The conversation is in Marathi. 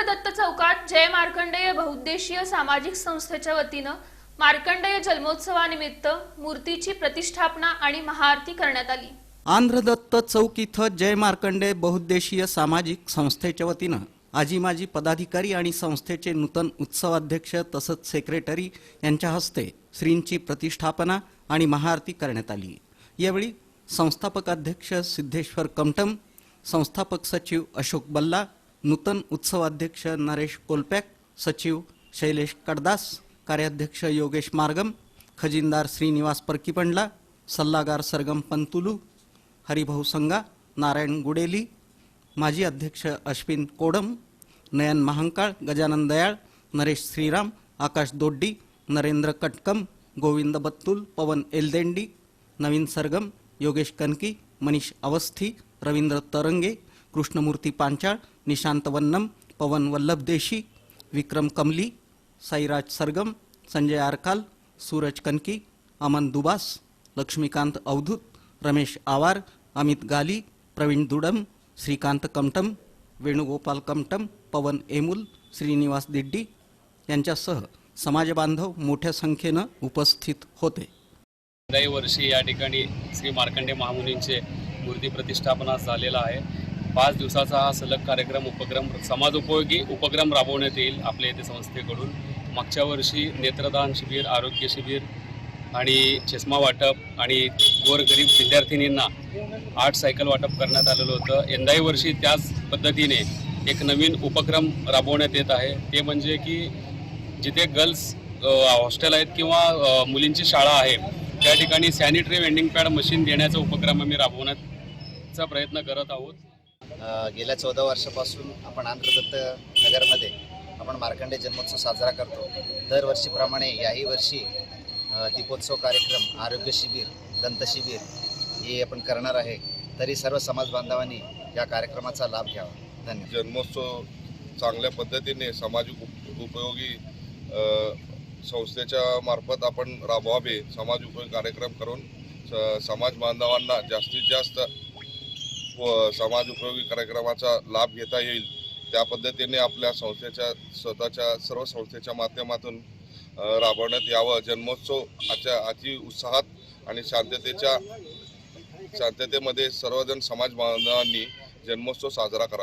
आंध्रदत्त चौकात जय मार्कंडेय बहुउद्देशीय सामाजिक संस्थेच्या वतीनं मार्कंडेय जन्मोत्सवानिमित्त मूर्तीची प्रतिष्ठापना आणि महाआरती करण्यात आली. आंध्रदत्त चौक इथं जय मार्कंडेय बहुउद्देशीय सामाजिक संस्थेच्या वतीनं आजी माजी पदाधिकारी आणि संस्थेचे नूतन उत्सवाध्यक्ष तसंच सेक्रेटरी यांच्या हस्ते श्रींची प्रतिष्ठापना आणि महाआरती करण्यात आली. यावेळी संस्थापक अध्यक्ष सिद्धेश्वर कमटम संस्थापक सचिव अशोक बल्ला नूतन उत्सवाध्यक्ष नरेश कोलपॅक सचिव शैलेश कडदास कार्याध्यक्ष योगेश मार्गम खजिनदार श्रीनिवास परकीपंडला सल्लागार सरगम पंतुलू हरिभाऊ संगा नारायण गुडेली माजी अध्यक्ष अश्विन कोडम नयन महांकाळ गजानन दयाळ नरेश श्रीराम आकाश दोड्डी नरेंद्र कटकम गोविंद बत्तुल पवन एलदेंडी नवीन सरगम योगेश कनकी मनीष अवस्थी रवींद्र तरंगे कृष्णमूर्ती पांचाळ निशांत वन्नम पवन वल्लभ देशी विक्रम कमली साईराज सरगम संजय आरकाल सूरज कनकी अमन दुबास लक्ष्मीकांत अवधूत रमेश आवार अमित गाली प्रवीण दुडम श्रीकांत कमटम वेणुगोपाल कमटम पवन एमुल श्रीनिवास दिड्डी यांच्यासह समाजबांधव मोठ्या संख्येनं उपस्थित होते. दरवर्षी वर्षी या ठिकाणी श्री मार्कंडे महामुनींचे मूर्ती प्रतिष्ठापना झालेला आहे. पाच दिवसाचा हा सलग कार्यक्रम उपक्रम समाजोपयोगी उपक्रम राबवण्यात येईल आपल्या येथे संस्थेकडून. मागच्या वर्षी नेत्रदान शिबिर आरोग्य शिबिर आणि चष्मा वाटप आणि गोरगरीब विद्यार्थिनींना आठ सायकल वाटप करण्यात आलेलं होतं. यंदाही वर्षी त्याच पद्धतीने एक नवीन उपक्रम राबवण्यात येत आहे. ते म्हणजे की जिथे गर्ल्स हॉस्टेल आहेत किंवा मुलींची शाळा आहे त्या ठिकाणी सॅनिटरी वेंडिंग पॅड मशीन देण्याचा उपक्रम आम्ही राबवण्याचा प्रयत्न करत आहोत. गेल्या चौदा वर्षापासून आपण आंध्रदत्त नगरमध्ये आपण मार्कंडे जन्मोत्सव साजरा करतो. दरवर्षीप्रमाणे याही वर्षी दीपोत्सव कार्यक्रम आरोग्य शिबिर दंतशिबिर हे आपण करणार आहे. तरी सर्व समाज बांधवांनी या कार्यक्रमाचा लाभ घ्यावा. धन्यवाद. जन्मोत्सव चांगल्या पद्धतीने समाज उप उपयोगी संस्थेच्या मार्फत आपण राबवावे. समाज उपयोगी कार्यक्रम करून स- समाज बांधवांना जास्तीत जास्त समाज उपयोगी कार्यक्रमाचा लाभ घेता येईल त्या पद्धतीने आपल्या संस्थेच्या स्वतःच्या सर्व संस्थेच्या माध्यमातून राबवण्यात यावं. जन्मोत्सव आजच्या अति उत्साहात आणि शांततेच्या शांततेमध्ये सर्वजण समाज बांधवांनी जन्मोत्सव साजरा करा